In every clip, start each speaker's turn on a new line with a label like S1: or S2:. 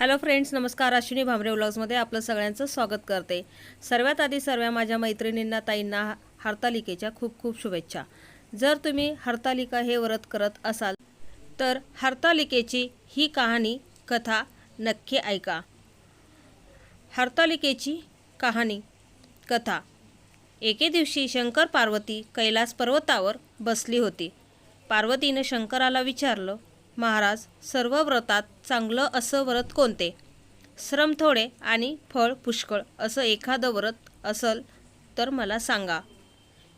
S1: Hello friends नमस्कार. अश्विनी भामरे व्लॉग्समध्ये आपलं सगळ्यांचं स्वागत करते. सर्वात आधी सर्व माझ्या मैत्रिणींना ताईंना हरतालिकेच्या खूप खूप शुभेच्छा. जर तुम्ही हरतालिका हे व्रत करत असाल तर हरतालिकेची ही कहाणी कथा नक्की ऐका. हरतालिकेची कहाणी कथा. एके दिवशी शंकर पार्वती कैलास पर्वतावर बसली होती. पार्वतीनं शंकराला विचारलं महाराज सर्व व्रतात चांगलं असं व्रत कोणते? श्रम थोडे आणि फळ पुष्कळ असं एखादं व्रत असल तर मला सांगा.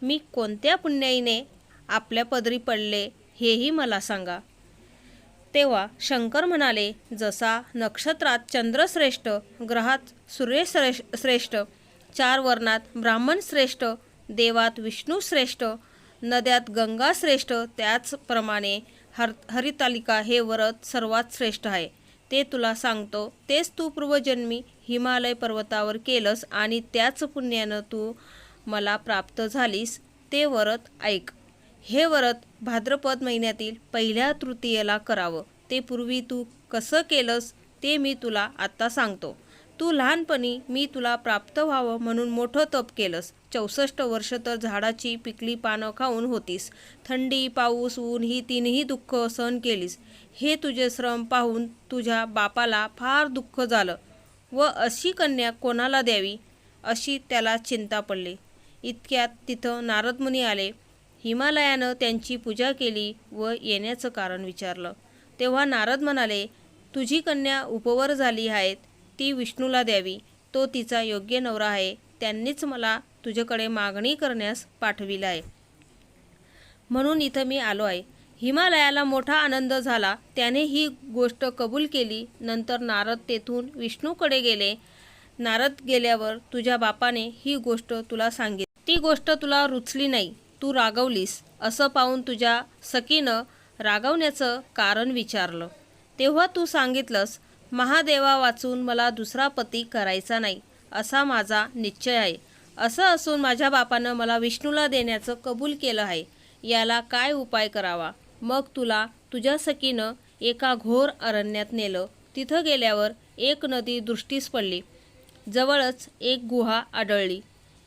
S1: मी कोणत्या पुण्याईने आपल्या पदरी पडले हेही मला सांगा. तेव्हा शंकर म्हणाले जसा नक्षत्रात चंद्रश्रेष्ठ ग्रहात सूर्यश्रेष्ठ श्रेष्ठ चार वर्णात ब्राह्मण श्रेष्ठ देवात विष्णू श्रेष्ठ नद्यात गंगा श्रेष्ठ त्याचप्रमाणे हर हरितालिका हे व्रत सर्वात श्रेष्ठ आहे. ते तुला सांगतो तेच तू पूर्वजन्मी हिमालय पर्वतावर केलंस आणि त्याच पुण्यानं तू मला प्राप्त झालीस ते व्रत ऐक. हे व्रत भाद्रपद महिन्यातील पहिल्या तृतीयेला करावं. ते पूर्वी तू कसं केलंस ते मी तुला आत्ता सांगतो. तू लहानपणी मी तुला प्राप्त व्हावं म्हणून मोठं तप केलंस. चौसष्ट वर्ष तर झाडाची पिकली पानं खाऊन होतीस. थंडी पाऊस ऊन ही तीनही दुःख सहन केलीस. हे तुझे श्रम पाहून तुझ्या बापाला फार दुःख झालं व अशी कन्या कोणाला द्यावी अशी त्याला चिंता पडली. इतक्यात तिथं नारदमुनी आले. हिमालयानं त्यांची पूजा केली व येण्याचं कारण विचारलं. तेव्हा नारद म्हणाले तुझी कन्या उपवर झाली आहेत. ती विष्णूला द्यावी. तो तिचा योग्य नवरा आहे. त्यांनीच मला तुझ्याकडे मागणी करण्यास पाठविलं आहे. म्हणून इथं मी आलो आहे. हिमालयाला मोठा आनंद झाला. त्याने ही गोष्ट कबूल केली. नंतर नारद तेथून विष्णूकडे गेले. नारद गेल्यावर तुझ्या बापाने ही गोष्ट तुला सांगितली. ती गोष्ट तुला रुचली नाही. तू रागवलीस. असं पाहून तुझ्या सखीनं रागवण्याचं कारण विचारलं. तेव्हा तू सांगितलंस महादेवा वाचून मला दुसरा पती करायचा नाही असा माझा निश्चय आहे. असं असून माझ्या बापानं मला विष्णूला देण्याचं कबूल केलं आहे. याला काय उपाय करावा? मग तुला तुझ्या सखीनं एका घोर अरण्यात नेलं. तिथं गेल्यावर एक नदी दृष्टीस पडली. जवळच एक गुहा आढळली.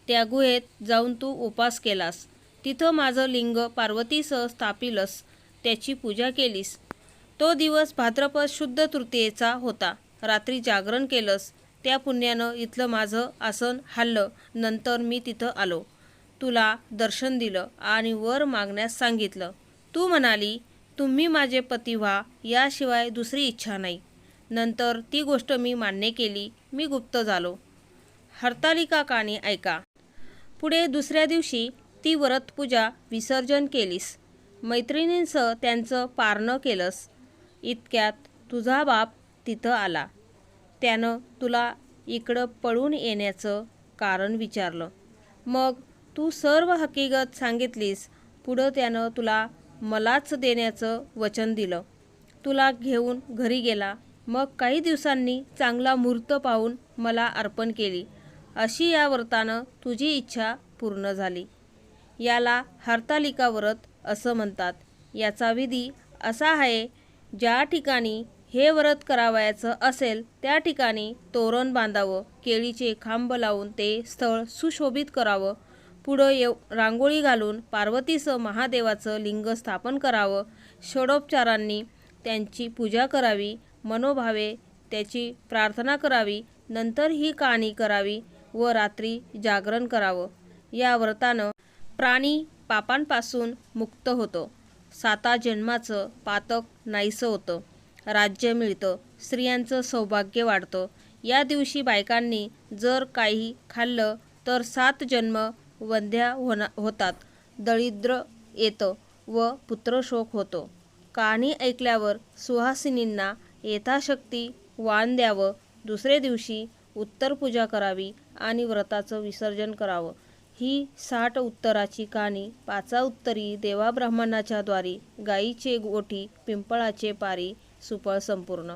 S1: त्या गुहेत जाऊन तू उपास केलास. तिथं माझं लिंग पार्वतीसह स्थापिलस. त्याची पूजा केलीस. तो दिवस भाद्रपद शुद्ध तृतीयेचा होता. रात्री जागरण केलंस त्या पुण्यानं इथलं माझं आसन हल्लं नंतर मी तिथं आलो. तुला दर्शन दिलं आणि वर मागण्यास सांगितलं. तू म्हणाली तुम्ही माझे पती व्हा याशिवाय दुसरी इच्छा नाही. नंतर ती गोष्ट मी मान्य केली मी गुप्त झालो. हरतालिका काणी ऐका. पुढे दुसऱ्या दिवशी ती व्रतपूजा विसर्जन केलीस. मैत्रिणींसह त्यांचं पारणं केलंस. इतक्यात तुझा बाप तिथं आला. त्यानं तुला इकडं पळून येण्याचं कारण विचारलं. मग तू सर्व हकीकत सांगितलीस पुढं त्यानं तुला मलाच देण्याचं वचन दिलं. तुला घेऊन घरी गेला. मग काही दिवसांनी चांगला मूर्त पाहून मला अर्पण केली. अशी या व्रतानं तुझी इच्छा पूर्ण झाली. याला हरतालिका व्रत असं म्हणतात. याचा विधी असा आहे ज्या ठिकाणी हे व्रत करावयाचं असेल त्या ठिकाणी तोरण बांधावं केळीचे खांब लावून ते स्थळ सुशोभित करावं पुढं येव रांगोळी घालून पार्वतीसह महादेवाचं लिंग स्थापन करावं षडोपचारांनी त्यांची पूजा करावी मनोभावे त्याची प्रार्थना करावी नंतर ही कहाणी करावी व रात्री जागरण करावं. या व्रतानं प्राणी पापांपासून मुक्त होतो. साता जन्माचं पातक नाहीसं होतं. राज्य मिळतं. स्त्रियांचं सौभाग्य वाढतं. या दिवशी बायकांनी जर काही खाल्लं तर सात जन्म वंध्या होना होतात. दरिद्र येतं व पुत्रशोक होतो. कहाणी ऐकल्यावर सुहासिनींना यथाशक्ती वाण द्यावं. दुसरे दिवशी उत्तर पूजा करावी आणि व्रताचं विसर्जन करावं. ही साठ उत्तराची कहाणी पाचा उत्तरी देवा ब्राह्मणाच्या द्वारी गाईचे गोठी पिंपळाचे पारी सुफळ संपूर्ण.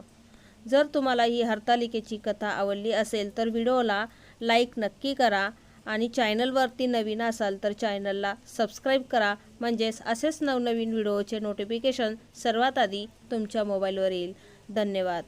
S1: जर तुम्हाला ही हरतालिकेची कथा आवडली असेल तर व्हिडिओला लाईक नक्की करा आणि चॅनलवरती नवीन असाल तर चॅनलला सबस्क्राईब करा. म्हणजेच असेच नवनवीन व्हिडिओचे नोटिफिकेशन सर्वात आधी तुमच्या मोबाईलवर येईल. धन्यवाद.